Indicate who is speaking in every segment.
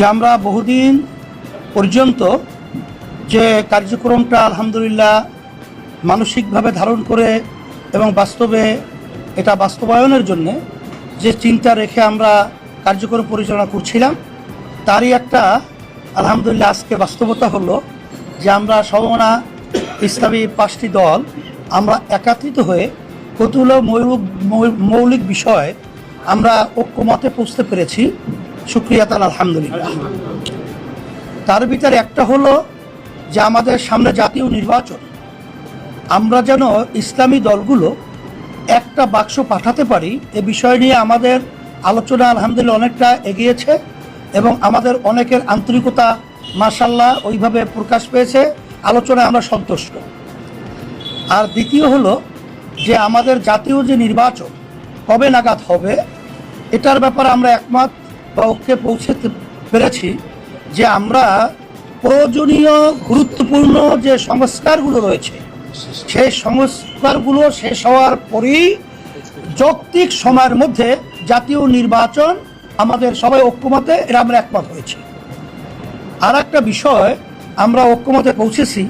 Speaker 1: যে আমরা বহুদিন পর্যন্ত যে কার্যক্রমটা আলহামদুলিল্লাহ মানসিকভাবে ধারণ করে এবং বাস্তবে এটা বাস্তবায়নের জন্য যে চিন্তা রেখে আমরা কার্যক্রম পরিচালনা করছিলাম, তারই একটা আলহামদুলিল্লাহ আজকে বাস্তবতা হলো যে আমরা সমনা ইসলামী পাঁচটি দল আমরা একাত্রিত হয়ে কতগুলো মৌলিক মৌলিক বিষয় আমরা ঐক্যমতে পৌঁছতে পেরেছি। সুক্রিয়া তাল, আলহামদুলিল্লাহ। তার ভিতরে একটা হলো যে আমাদের সামনে জাতীয় নির্বাচন, আমরা যেন ইসলামী দলগুলো একটা বাক্স পাঠাতে পারি, এ বিষয় নিয়ে আমাদের আলোচনা আলহামদুলিল্লাহ অনেকটা এগিয়েছে এবং আমাদের অনেকের আন্তরিকতা মাসাল্লাহ ওইভাবে প্রকাশ পেয়েছে, আলোচনায় আমরা সন্তুষ্ট। আর দ্বিতীয় হলো যে আমাদের জাতীয় যে নির্বাচন, কবে নাগাদ হবে, এটার ব্যাপারে আমরা একমত। বা ঐক্যে পৌঁছতে পেরেছি যে আমরা প্রয়োজনীয়, গুরুত্বপূর্ণ যে সংস্কারগুলো রয়েছে, সেই সংস্কারগুলো শেষ হওয়ার পরেই যৌক্তিক সময়ের মধ্যে জাতীয় নির্বাচন আমাদের সবাই ঐক্যমতে, এরা আমরা একমত হয়েছি। আর একটা বিষয়, আমরা ঐক্যমতে পৌঁছেছি,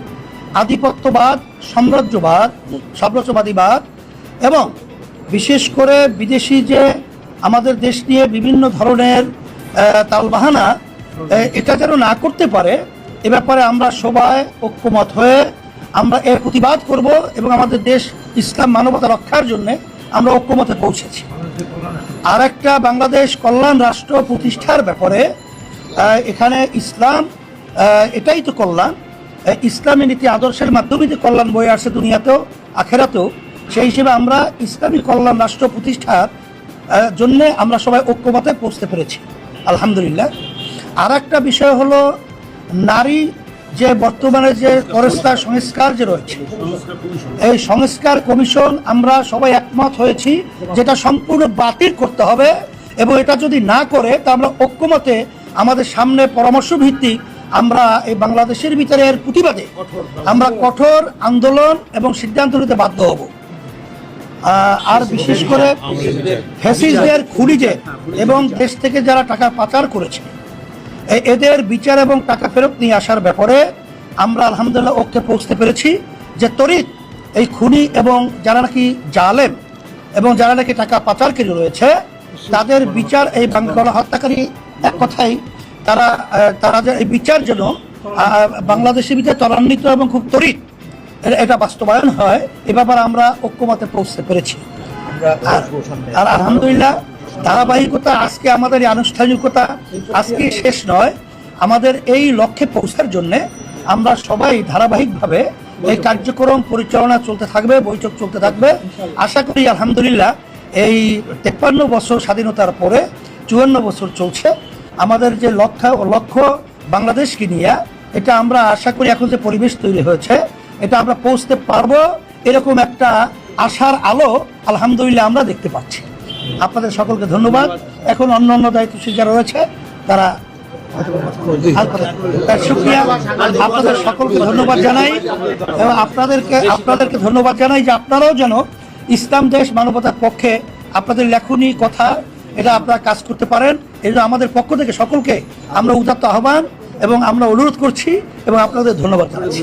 Speaker 1: আধিপত্যবাদ, সাম্রাজ্যবাদ, সাম্রাজ্যবাদীবাদ এবং বিশেষ করে বিদেশি যে আমাদের দেশ নিয়ে বিভিন্ন ধরনের তালবাহানা এটা যেন না করতে পারে, এ ব্যাপারে আমরা সবাই ঐক্যমত হয়ে আমরা এর প্রতিবাদ করব এবং আমাদের দেশ ইসলাম মানবতা রক্ষার জন্য আমরা ঐক্যমতে পৌঁছেছি। আর একটা বাংলাদেশ কল্যাণ রাষ্ট্র প্রতিষ্ঠার ব্যাপারে এখানে ইসলাম এটাই তো কল্যাণ ইসলামী নীতি আদর্শের মাধ্যমে যে কল্যাণ বয়ে আসছে দুনিয়াতেও, আখেরাতেও, সেই হিসেবে আমরা ইসলামী কল্যাণ রাষ্ট্র প্রতিষ্ঠার জন্যে আমরা সবাই ঐক্যমতে পৌঁছতে পেরেছি। আলহামদুলিল্লাহ। আর একটা বিষয় হলো, নারী যে বর্তমানে যে পরস্তার সংস্কার যে রয়েছে, এই সংস্কার কমিশন আমরা সবাই একমত হয়েছি যেটা সম্পূর্ণ বাতিল করতে হবে এবং এটা যদি না করে, তা আমরা ঐক্যমতে আমাদের সামনে পরামর্শ ভিত্তিক আমরা এই বাংলাদেশের ভিতরে এর প্রতিবাদে আমরা কঠোর আন্দোলন এবং সিদ্ধান্ত নিতে বাধ্য হব। আর বিশেষ করে ফ্যাসিস্টদের খুনিজে এবং দেশ থেকে যারা টাকা পাচার করেছে এদের বিচার এবং টাকা ফেরত নিয়ে আসার ব্যাপারে আমরা আলহামদুলিল্লাহ ওকে পৌঁছতে পেরেছি যে তরিত এই খুনি এবং যারা নাকি জালেম এবং যারা নাকি টাকা পাচারকারী রয়েছে তাদের বিচার এই বাংলা হত্যাকারী এক কথাই তারা তারা যে এই বিচার আহ, বাংলাদেশের ভিতরে ত্বরান্বিত এবং খুব তরিত এটা বাস্তবায়ন হয়। এ ব্যাপারে আমরা ঐক্যমতে পৌঁছতে পেরেছি। আর- আলহামদুলিল্লাহ ধারাবাহিকতা আজকে আমাদের এই আনুষ্ঠানিকতা আজকে শেষ নয়। আমাদের এই লক্ষ্যে পৌঁছার জন্য আমরা সবাই ধারাবাহিকভাবে এই কার্যক্রম পরিচালনা চলতে থাকবে বৈঠক চলতে থাকবে। আশা করি আলহামদুলিল্লাহ এই তেপ্পান্ন বছর স্বাধীনতার পরে চুয়ান্ন বছর চলছে। আমাদের যে লক্ষ্য লক্ষ্য বাংলাদেশকে নিয়ে এটা আমরা আশা করি এখন যে পরিবেশ তৈরি হয়েছে এটা আমরা পৌঁছতে পারব এরকম একটা আশার আলো আলহামদুলিল্লাহ আমরা দেখতে পাচ্ছি। আপনাদের সকলকে ধন্যবাদ। এখন অন্য অন্য দায়িত্বশীল যারা রয়েছে, তারা শুক্রিয়া আপনাদের সকলকে ধন্যবাদ জানাই এবং আপনাদেরকে আপনাদেরকে ধন্যবাদ জানাই যে আপনারাও যেন ইসলাম, দেশ, মানবতার পক্ষে আপনাদের লেখনী, কথা, এটা আপনারা কাজ করতে পারেন। এই আমাদের পক্ষ থেকে সকলকে আমরা উদাত্ত আহ্বান এবং আমরা অনুরোধ করছি এবং আপনাদের ধন্যবাদ জানাচ্ছি।